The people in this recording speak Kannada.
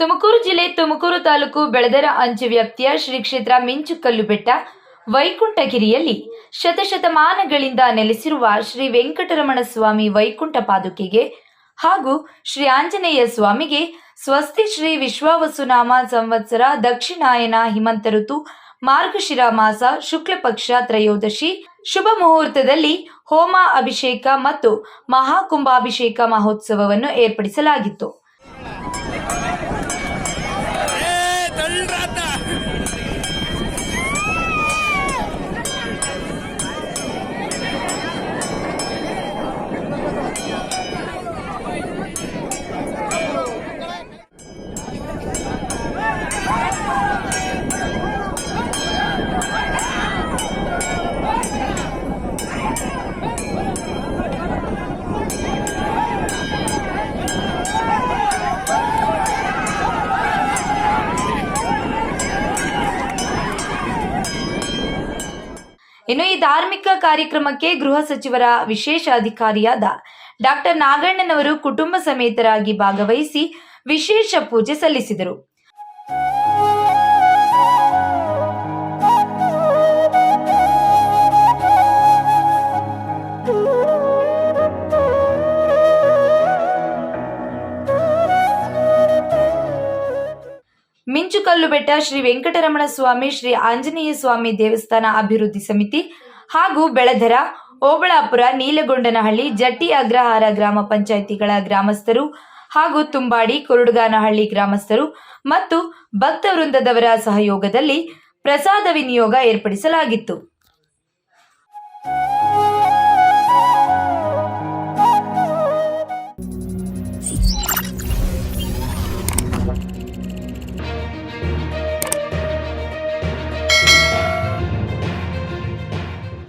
ತುಮಕೂರು ಜಿಲ್ಲೆ ತುಮಕೂರು ತಾಲೂಕು ಬೆಳದರ ಅಂಚೆ ವ್ಯಾಪ್ತಿಯ ಶ್ರೀ ಕ್ಷೇತ್ರ ಮಿಂಚುಕಲ್ಲು ಬೆಟ್ಟ ವೈಕುಂಠಗಿರಿಯಲ್ಲಿ ಶತಶತಮಾನಗಳಿಂದ ನೆಲೆಸಿರುವ ಶ್ರೀ ವೆಂಕಟರಮಣ ಸ್ವಾಮಿ ವೈಕುಂಠ ಪಾದುಕೆಗೆ ಹಾಗೂ ಶ್ರೀ ಆಂಜನೇಯ ಸ್ವಾಮಿಗೆ ಸ್ವಸ್ತಿ ಶ್ರೀ ವಿಶ್ವಾವಸುನಾಮ ಸಂವತ್ಸರ ದಕ್ಷಿಣಾಯನ ಹಿಮಂತ ಋತು ಮಾರ್ಗಶಿರ ಮಾಸ ಶುಕ್ಲಪಕ್ಷ ತ್ರಯೋದಶಿ ಶುಭ ಮುಹೂರ್ತದಲ್ಲಿ ಹೋಮ ಅಭಿಷೇಕ ಮತ್ತು ಮಹಾಕುಂಭಾಭಿಷೇಕ ಮಹೋತ್ಸವವನ್ನು ಏರ್ಪಡಿಸಲಾಗಿತ್ತು. ಇನ್ನು ಈ ಧಾರ್ಮಿಕ ಕಾರ್ಯಕ್ರಮಕ್ಕೆ ಗೃಹ ಸಚಿವರ ವಿಶೇಷ ಅಧಿಕಾರಿಯಾದ ಡಾಕ್ಟರ್ ನಾಗಣ್ಣನವರು ಕುಟುಂಬ ಸಮೇತರಾಗಿ ಭಾಗವಹಿಸಿ ವಿಶೇಷ ಪೂಜೆ ಸಲ್ಲಿಸಿದರು. ಮಿಂಚುಕಲ್ಲು ಬೆಟ್ಟ ಶ್ರೀ ವೆಂಕಟರಮಣ ಸ್ವಾಮಿ, ಶ್ರೀ ಆಂಜನೇಯ ಸ್ವಾಮಿ ದೇವಸ್ಥಾನ ಅಭಿವೃದ್ಧಿ ಸಮಿತಿ ಹಾಗೂ ಬೆಳಧರ, ಓಬಳಾಪುರ, ನೀಲಗೊಂಡನಹಳ್ಳಿ, ಜಟ್ಟಿ ಅಗ್ರಹಾರ ಗ್ರಾಮ ಪಂಚಾಯಿತಿಗಳ ಗ್ರಾಮಸ್ಥರು ಹಾಗೂ ತುಂಬಾಡಿ, ಕುರುಡುಗಾನಹಳ್ಳಿ ಗ್ರಾಮಸ್ಥರು ಮತ್ತು ಭಕ್ತ ವೃಂದದವರ ಸಹಯೋಗದಲ್ಲಿ ಪ್ರಸಾದ ವಿನಿಯೋಗ ಏರ್ಪಡಿಸಲಾಗಿತ್ತು.